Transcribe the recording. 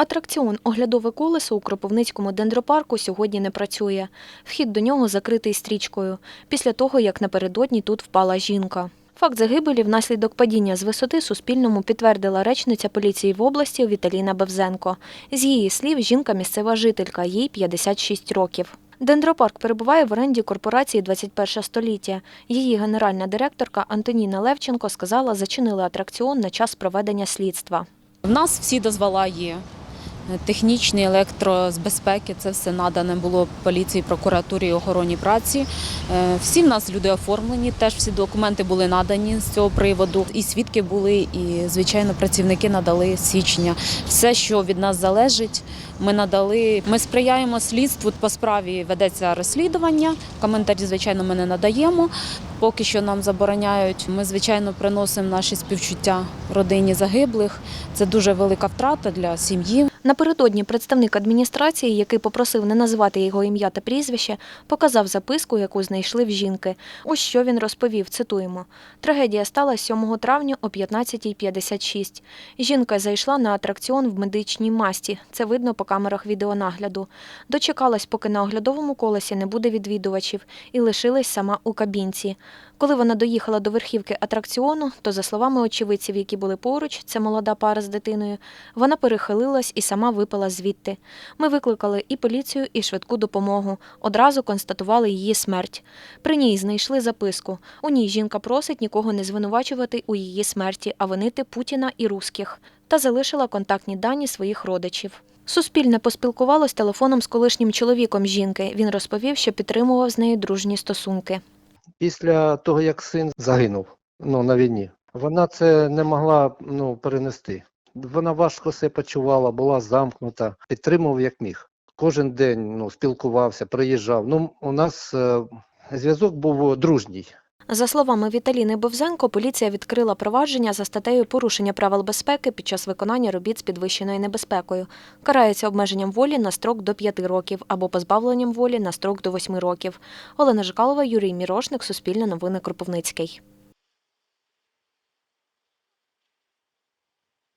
Атракціон оглядове колесо у Кропивницькому дендропарку сьогодні не працює. Вхід до нього закритий стрічкою, після того, як напередодні тут впала жінка. Факт загибелі внаслідок падіння з висоти Суспільному підтвердила речниця поліції в області Віталіна Бевзенко. З її слів, жінка місцева жителька, їй 56 років. Дендропарк перебуває в оренді корпорації 21 століття. Її генеральна директорка Антоніна Левченко сказала, зачинили атракціон на час проведення слідства. В нас всі дозвола є. Технічні, електро з безпеки, це все надане було поліції, прокуратурі і охороні праці. Е, Всі в нас люди оформлені, теж всі документи були надані з цього приводу. І свідки були, і звичайно працівники надали свідчення. Все, що від нас залежить, ми надали. Ми сприяємо слідству. По справі ведеться розслідування. Коментарі, звичайно, ми не надаємо. Поки що нам забороняють. Ми, звичайно, приносимо наші співчуття родині загиблих. Це дуже велика втрата для сім'ї. Напередодні представник адміністрації, який попросив не називати його ім'я та прізвище, показав записку, яку знайшли в жінки. Ось що він розповів, цитуємо. Трагедія сталася 7 травня о 15.56. Жінка зайшла на атракціон в медичній масті. Це видно по камерах відеонагляду. Дочекалась, поки на оглядовому колесі не буде відвідувачів, і лишилась сама у кабінці. Коли вона доїхала до верхівки атракціону, то, за словами очевидців, які були поруч, це молода пара з дитиною, вона перехилилась і сама випала звідти. Ми викликали і поліцію, і швидку допомогу. Одразу констатували її смерть. При ній знайшли записку. У ній жінка просить нікого не звинувачувати у її смерті, а винити Путіна і русських. Та залишила контактні дані своїх родичів. Суспільне поспілкувалось телефоном з колишнім чоловіком жінки. Він розповів, що підтримував з нею дружні стосунки. Після того, як син загинув ну, на війні, вона це не могла ну, перенести. Вона важко себе почувала, була замкнута, підтримував як міг. Кожен день ну, спілкувався, приїжджав. Ну, у нас е, зв'язок був дружній. За словами Віталіни Бовзенко, поліція відкрила провадження за статтею порушення правил безпеки під час виконання робіт з підвищеною небезпекою. Карається обмеженням волі на строк до 5 років або позбавленням волі на строк до 8 років. Олена Жикалова, Юрій Мірошник, Суспільне новини Кропивницький.